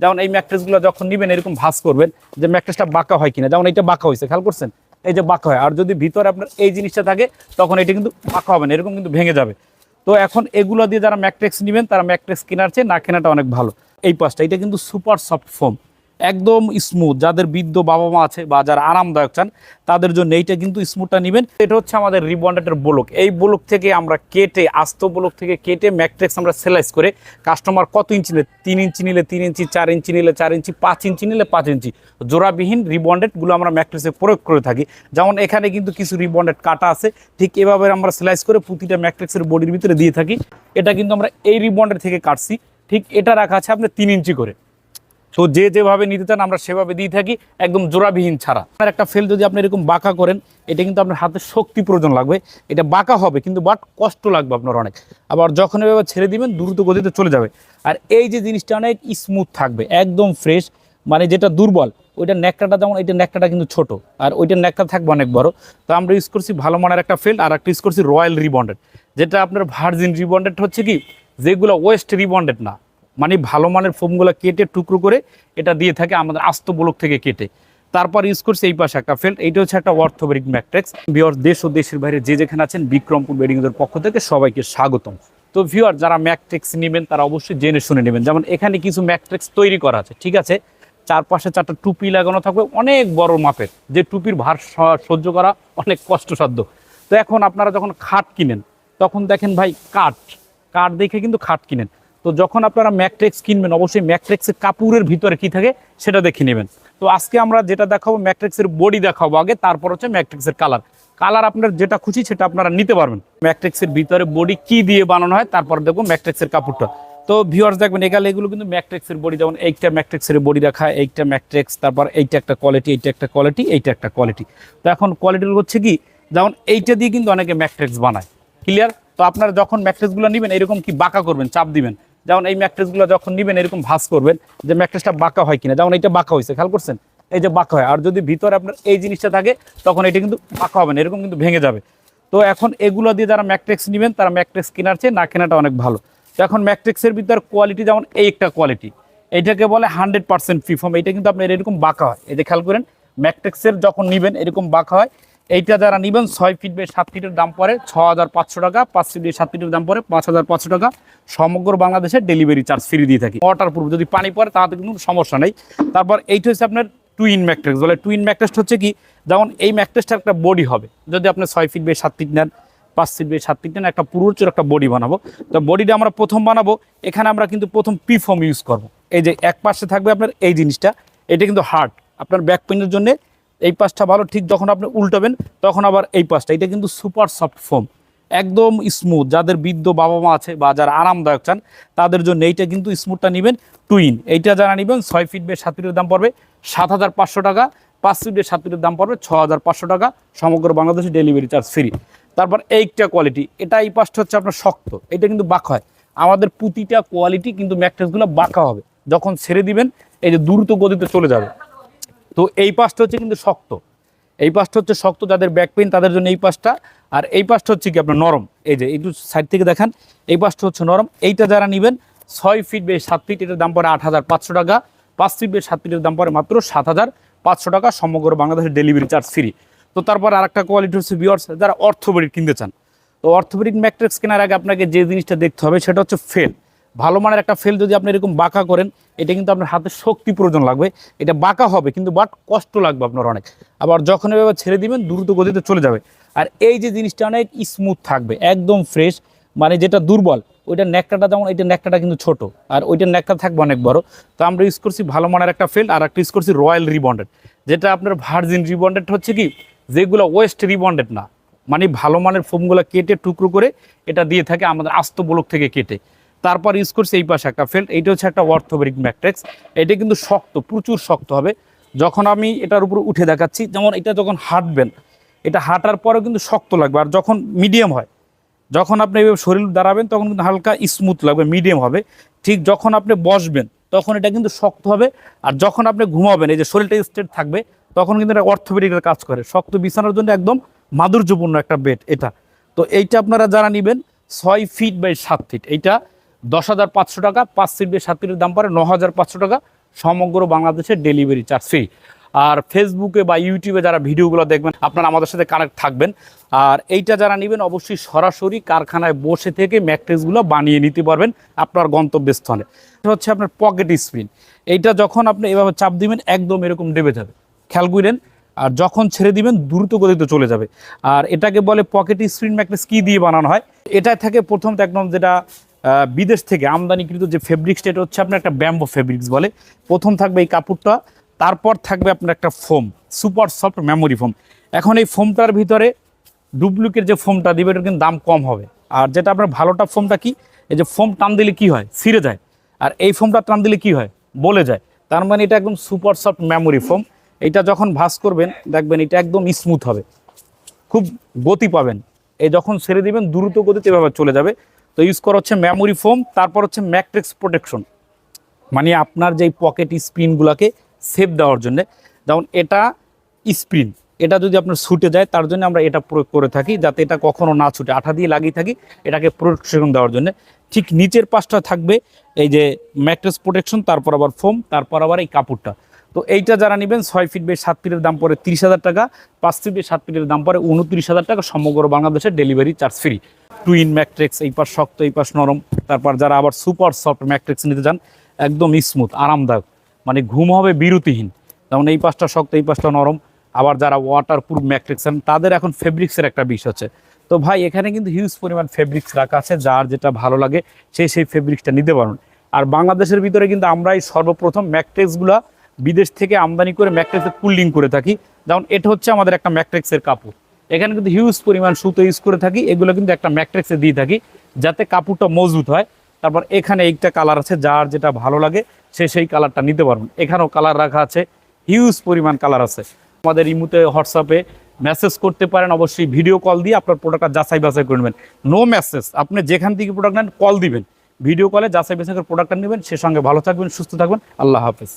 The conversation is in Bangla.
যেমন এই ম্যাট্রেসগুলো যখন নেবেন, এরকম ভাস করবেন যে ম্যাট্রেসটা বাঁকা হয় কিনা। যেমন এটা বাঁকা হয়েছে, খেয়াল করছেন? এই যে বাঁকা হয়। আর যদি ভিতরে আপনার এই জিনিসটা থাকে, তখন এটা কিন্তু বাঁকা হবে না, এরকম কিন্তু ভেঙে যাবে। তো এখন এগুলো দিয়ে যারা ম্যাট্রেক্স নেবেন, তারা ম্যাট্রেক্স কেনার চেয়ে না কেনাটা অনেক ভালো। এই পাশটা এটা কিন্তু সুপার সফট ফোম। একদম স্মুথ যাদের বৃদ্ধ বাবা মা আছে বা যারা আরামদায়ক চান, তাদের জন্য এইটা কিন্তু স্মুথটা নেবেন। এটা হচ্ছে আমাদের রিবন্ডেটের ব্লক। এই ব্লক থেকে আমরা কেটে, আস্ত ব্লক থেকে কেটে ম্যাট্রিক্স আমরা সেলাইজ করে কাস্টমার কত ইঞ্চি নিলে তিন ইঞ্চি নিলে তিন ইঞ্চি চার ইঞ্চি নিলে চার ইঞ্চি পাঁচ ইঞ্চি নিলে পাঁচ ইঞ্চি জোড়াবিহীন রিবন্ডেডগুলো আমরা ম্যাট্রিক্সে প্রয়োগ করে থাকি। যেমন এখানে কিন্তু কিছু রিবন্ডেড কাটা আছে। ঠিক এভাবে আমরা সেলাইজ করে প্রতিটা ম্যাট্রিক্সের বডির ভিতরে দিয়ে থাকি। এটা কিন্তু আমরা এই রিবন্ডেড থেকে কাটছি। ঠিক এটা রাখা আছে আপনার তিন ইঞ্চি করে। তো যে যেভাবে নিতে চান, আমরা সেভাবে দিয়ে থাকি, একদম জোড়াবিহীন ছাড়া। আপনার একটা ফেল যদি আপনি এরকম বাঁকা করেন, এটা কিন্তু আপনার হাতে শক্তি প্রয়োজন লাগবে। এটা বাঁকা হবে, কিন্তু বাট কষ্ট লাগবে আপনার অনেক। আবার যখন এভাবে ছেড়ে দিবেন, দ্রুত গতিতে চলে যাবে। আর এই যে জিনিসটা অনেক স্মুথ থাকবে, একদম ফ্রেশ মানে যেটা দুর্বল ওইটা ন্যাকটাটা যেমন এটা ন্যাকটাটা কিন্তু ছোট। আর ওইটা ন্যাকটা থাকবে অনেক বড়। তো আমরা ইউজ করছি ভালো মানের একটা ফেল্ট আর একটা ইউজ করছি রয়্যাল রিবন্ডেড যেটা আপনার ভার্জিন রিবন্ডেড হচ্ছে কি, যেগুলো ওয়েস্ট রিবন্ডেড না। মানে ভালো মানের ফোমগুলো কেটে টুকরো করে এটা দিয়ে থাকে আমাদের আস্ত ব্লক থেকে কেটে। তারপর ইউজ করছে এই পাশে একটা ফেল্ট এইটা হচ্ছে একটা অর্থোবেরিক ম্যাট্রিক্স বিয়র দেশ ও দেশের বাইরে যে যেখানে আছেন, বিক্রমপুর বেডিংয়ের পক্ষ থেকে সবাইকে স্বাগতম। তো ভিউয়ার যারা ম্যাট্রিক্স নেবেন, তারা অবশ্যই জেনে শুনে নেবেন। যেমন এখানে কিছু ম্যাট্রিক্স তৈরি করা আছে, ঠিক আছে? চারপাশে চারটা টুপি লাগানো থাকবে, অনেক বড় মাপের। যে টুপির ভার সহ্য করা অনেক কষ্টসাধ্য। তো এখন আপনারা যখন খাট কিনেন, তখন দেখেন ভাই, কাঠ। কাঠ দেখে কিন্তু খাট কিনেন। তো যখন আপনারা ম্যাট্রিক্স কিনবেন, অবশ্যই ম্যাট্রিক্সের কাপড়ের ভিতরে কি থাকে সেটা দেখে নেবেন। তো আজকে আমরা যেটা দেখাবো ম্যাট্রিক্সের বডি দেখাবো আগে, তারপর হচ্ছে ম্যাট্রিক্সের কালার। কালার আপনার যেটা খুশি সেটা আপনারা নিতে পারবেন। ম্যাট্রিক্সের ভিতরে বডি কি দিয়ে বানানো হয়, তারপর দেখব ম্যাট্রিক্সের কাপড়টা। তো ভিউয়ার্স দেখবেন, এখানে এগুলো কিন্তু ম্যাট্রিক্সের বডি, যেমন এইটা ম্যাট্রিক্সের বডি রাখা এইটা ম্যাট্রিক্স, তারপর এইটা একটা কোয়ালিটি এইটা একটা কোয়ালিটি এইটা একটা কোয়ালিটি তো এখন কোয়ালিটিগুলো হচ্ছে কি, যেমন এইটা দিয়ে কিন্তু অনেকে ম্যাট্রিক্স বানায়। ক্লিয়ার তো আপনারা যখন ম্যাট্রিক্সগুলো নেবেন, এরকম কি বাঁকা করবেন, চাপ দিবেন? যেমন এই ম্যাট্রিক্সগুলো যখন নেবেন, এরকম ভাঁজ করবেন, যে ম্যাট্রিক্সটা বাঁকা হয় কিনা। যেমন এটা বাঁকা হয়েছে, খেয়াল করছেন? এই যে বাঁকা হয়। আর যদি ভিতরে আপনার এই জিনিসটা থাকে, তখন এটা কিন্তু বাঁকা হবে না, এরকম কিন্তু ভেঙে যাবে। তো এখন এগুলো দিয়ে যারা ম্যাট্রেক্স নেবেন, তারা ম্যাট্রিক্স কেনার চেয়ে না কেনাটা অনেক ভালো। তো এখন ম্যাট্রেক্সের ভিতর কোয়ালিটি যেমন এই একটা কোয়ালিটি এইটাকে বলে হান্ড্রেড পার্সেন্ট ফিফর্ম এইটা কিন্তু আপনার এরকম বাঁকা হয়। এই যে খেয়াল করেন ম্যাট্রিক্সের যখন নেবেন, এরকম বাঁকা হয়। এইটা যারা নেবেন, ছয় ফিট বাই সাত ফিটের দাম পড়ে ছ হাজার পাঁচশো টাকা, পাঁচ ফিট বাই সাত ফিটের দাম পড়ে পাঁচ হাজার পাঁচশো টাকা। সমগ্র বাংলাদেশে ডেলিভারি চার্জ ফ্রি দিয়ে থাকি। ওয়াটার প্রুফ যদি পানি পড়ে তাতে কিন্তু সমস্যা নেই। তারপর এইটা হচ্ছে আপনার টুইন ম্যাট্রেক্স বলে টুইন ম্যাট্রেক্স হচ্ছে কি? যেমন এই ম্যাট্রেসটার একটা বডি হবে। যদি আপনি ছয় ফিট বাই সাত ফিট নেন, পাঁচ ফিট বাই সাত ফিট নেন, একটা পুরুচের একটা বডি বানাবো। তো বডিটা আমরা প্রথম বানাবো। এখানে আমরা কিন্তু প্রথম পি ফর্ম ইউজ করব। এই যে এক পাশে থাকবে আপনার এই জিনিসটা। এটা কিন্তু হার্ড আপনার ব্যাক পেনের জন্য এই পাশটা ভালো, ঠিক যখন আপনি উল্টাবেন, তখন আবার এই পাশটা। এটা কিন্তু সুপার সফট ফোম, একদম স্মুথ যাদের বৃদ্ধ বাবা মা আছে বা যারা আরামদায়ক চান, তাদের জন্য এইটা কিন্তু স্মুথটা নেবেন টুইন এইটা যারা নেবেন, ছয় ফিট বে সাত দাম পড়বে সাত হাজার পাঁচশো টাকা। পাঁচ ফিট বে সাত দাম পড়বে ছ হাজার পাঁচশো টাকা। সমগ্র বাংলাদেশে ডেলিভারি চার্জ ফ্রি তারপর এইটা কোয়ালিটি এটা এই পাশটা হচ্ছে আপনার শক্ত। এটা কিন্তু বাঁকা হয়। আমাদের প্রতিটা কোয়ালিটি কিন্তু ম্যাট্রেসগুলো বাঁকা হবে। যখন ছেড়ে দিবেন, এই যে দ্রুত গতিতে চলে যাবে। তো এই পাশটা হচ্ছে কিন্তু শক্ত। এই পাশটা হচ্ছে শক্ত, যাদের ব্যাক পেইন তাদের জন্য এই পাশটা। আর এই পাশটা হচ্ছে কি আপনার নরম। এই যে, একটু সাইড থেকে দেখান। এই পাশটা হচ্ছে নরম। এইটা যারা নেবেন, ছয় ফিট বে সাত ফিট এটার দাম পড়ে আট হাজার পাঁচশো টাকা। পাঁচ ফিট বে সাত ফিটের দাম পড়ে মাত্র সাত হাজার পাঁচশো টাকা, সমগ্র বাংলাদেশের ডেলিভারি চার্জ ফ্রি তো তারপর আরেকটা কোয়ালিটি হচ্ছে বিয়ার্স যারা অর্থোপেডিক কিনতে চান। তো অর্থোপেডিক ম্যাট্রিক্স কেনার আগে আপনাকে যে জিনিসটা দেখতে হবে, সেটা হচ্ছে ফেল ভালো মানের একটা ফেল যদি আপনি এরকম বাঁকা করেন, এটা কিন্তু আপনার হাতে শক্তি প্রয়োজন লাগবে। এটা বাঁকা হবে কিন্তু বাট কষ্ট লাগবে আপনার অনেক। আবার যখন এভাবে ছেড়ে দিবেন, দ্রুত গতিতে চলে যাবে। আর এই যে জিনিসটা অনেক স্মুথ থাকবে, একদম ফ্রেশ মানে যেটা দুর্বল, ওইটা ন্যাকটাটা যেমন, এটা ন্যাকটাটা কিন্তু ছোট। আর ওইটা ন্যাকটা থাকবে অনেক বড়। তো আমরা ইউজ করছি ভালো মানের একটা ফেল্ট আর একটা ইউজ করছি রয়্যাল রিবন্ডেড যেটা আপনার ভার্জিন রিবন্ডেড হচ্ছে কি, যেগুলো ওয়েস্ট রিবন্ডেড না। মানে ভালো মানের ফোমগুলো কেটে টুকরো করে এটা দিয়ে থাকে আমাদের আস্ত ব্লক থেকে কেটে। তারপর ইউজ করছি এই পাশে একটা ফেল্ট এইটা হচ্ছে একটা অর্থোবেরিক ম্যাট্রিক্স এটা কিন্তু শক্ত, প্রচুর শক্ত হবে। যখন আমি এটার উপর উঠে দেখাচ্ছি, যেমন এটা যখন হাঁটবেন, এটা হাঁটার পরেও কিন্তু শক্ত লাগবে, আর যখন মিডিয়াম হয়, যখন আপনি এইভাবে শরীর দাঁড়াবেন, তখন কিন্তু হালকা স্মুথ লাগবে মিডিয়াম হবে। ঠিক যখন আপনি বসবেন, তখন এটা কিন্তু শক্ত হবে, আর যখন আপনি ঘুমাবেন, এই যে শরীরটা স্ট্রেট থাকবে, তখন কিন্তু এটা অর্থোপেডিকের কাজ করে। শক্ত বিছানার জন্য একদম মাধুর্যপূর্ণ একটা বেড এটা। তো এইটা আপনারা যারা নেবেন, ছয় ফিট বাই সাত ফিট এইটা দশ হাজার পাঁচশো টাকা, পাঁচ ফিট বাই সাত ফিটের দাম পড়ে ন হাজার পাঁচশো টাকা। সমগ্র বাংলাদেশের ডেলিভারি চার্জ ফ্রি আর ফেসবুকে বা ইউটিউবে যারা ভিডিওগুলো দেখবেন, আপনারা আমাদের সাথে কানেক্ট থাকবেন। আর এইটা যারা নেবেন, অবশ্যই সরাসরি কারখানায় বসে থেকে ম্যাট্রেসগুলো বানিয়ে নিতে পারবেন আপনার গন্তব্যস্থলে। এটা হচ্ছে আপনার পকেট স্প্রিন এইটা যখন আপনি এভাবে চাপ দিবেন, একদম এরকম ডেবে যাবে। খেয়াল করেন, আর যখন ছেড়ে দিবেন, দ্রুত গতিতে চলে যাবে। আর এটাকে বলে পকেট স্ক্রিন ম্যাট্রেস কী দিয়ে বানানো হয়? এটা থেকে প্রথম একদম যেটা বিদেশ থেকে আমদানিকৃত যে ফেব্রিক্সটা এটা হচ্ছে আপনার একটা ব্যাম্বো ফেব্রিক্স বলে। প্রথম থাকবে এই কাপড়টা, তারপর থাকবে আপনার একটা foam super soft memory foam এখন এই ফোমটার ভিতরে ডুপ্লিকেট যে ফোমটা দিবে, এটার কিন্তু দাম কম হবে। আর যেটা আপনার ভালোটা ফোমটা কি? এই যে ফোম টান দিলে কি হয়? ছিঁড়ে যায়। আর এই ফোমটা টান দিলে কি হয়? বলে যায়। তার মানে এটা একদম সুপার সফট মেমোরি ফোম এটা যখন ভাস করবেন, দেখবেন এটা একদম স্মুথ হবে। খুব গতি পাবেন। এই যখন ছেড়ে দিবেন, দ্রুত গতিতে এভাবে চলে যাবে। তো ইউজ করা হচ্ছে মেমোরি ফোম তারপর হচ্ছে ম্যাট্রিক্স প্রোটেকশন মানে আপনার যেই পকেট স্প্রিনগুলোকে সেভ দেওয়ার জন্য। যেমন এটা স্প্রিন এটা যদি আপনার ছুটে যায়, তার জন্য আমরা এটা প্রয়োগ করে থাকি, যাতে এটা কখনো না ছুটে। আঠা দিয়ে লাগিয়ে থাকি, এটাকে প্রোটেকশন দেওয়ার জন্য। ঠিক নিচের পাশটা থাকবে এই যে ম্যাট্রেস প্রোটেকশন তারপর আবার ফোম তারপর আবার এই কাপড়টা। তো এইটা যারা নেবেন, ছয় ফিট বেশ সাত ফিটের দাম পড়ে তিরিশ হাজার টাকা, পাঁচ ফিট বেশ সাত ফিটের দাম পড়ে উনত্রিশ হাজার টাকা, সমগ্র বাংলাদেশের delivery charge free twin matrix এই পাশ শক্ত, এই পাশ নরম। তারপর যারা আবার সুপার সফট ম্যাট্রিক্স নিতে চান, একদম স্মুথ আরামদায়ক। মানে ঘুম হবে বিরতিহীন। যেমন এই পাশটা শক্ত, এই পাশটা নরম। আবার যারা ওয়াটার প্রুফ ম্যাট্রিক্স তাদের এখন ফেব্রিক্সের একটা বিষ আছে তো ভাই, এখানে কিন্তু হিউজ পরিমাণ ফেব্রিক্স রাখা আছে, যার যেটা ভালো লাগে সেই সেই ফেব্রিক্সটা নিতে পারুন। আর বাংলাদেশের ভিতরে কিন্তু আমরাই সর্বপ্রথম ম্যাট্রিক্সগুলা বিদেশ থেকে আমদানি করে ম্যাট্রিক্সের কুলিং করে থাকি। যেমন এটা হচ্ছে আমাদের একটা ম্যাট্রিক্সের কাপড়। এখানে কিন্তু হিউজ পরিমাণ সুতো ইউজ করে থাকি। এগুলো কিন্তু একটা ম্যাট্রিক্সে দিয়ে থাকি, যাতে কাপড়টা মজবুত হয়। তারপর এখানে একটা কালার আছে যার যেটা ভালো লাগে, সে সেই কালারটা নিতে পারবেন। এখানেও কালার রাখা আছে হিউজ পরিমাণ কালার আছে। আমাদের ইমুতে হোয়াটসঅ্যাপে মেসেজ করতে পারেন, অবশ্যই ভিডিও কল দিয়ে আপনার প্রোডাক্টটা যাচাই বাছাই করে নেবেন। নো মেসেজ আপনি যেখান থেকে প্রোডাক্ট নেন কল দিবেন। ভিডিও কলে যাচাই বাছাই করে প্রোডাক্টটা নেবেন। সে সঙ্গে ভালো থাকবেন, সুস্থ থাকবেন। আল্লাহ হাফেজ।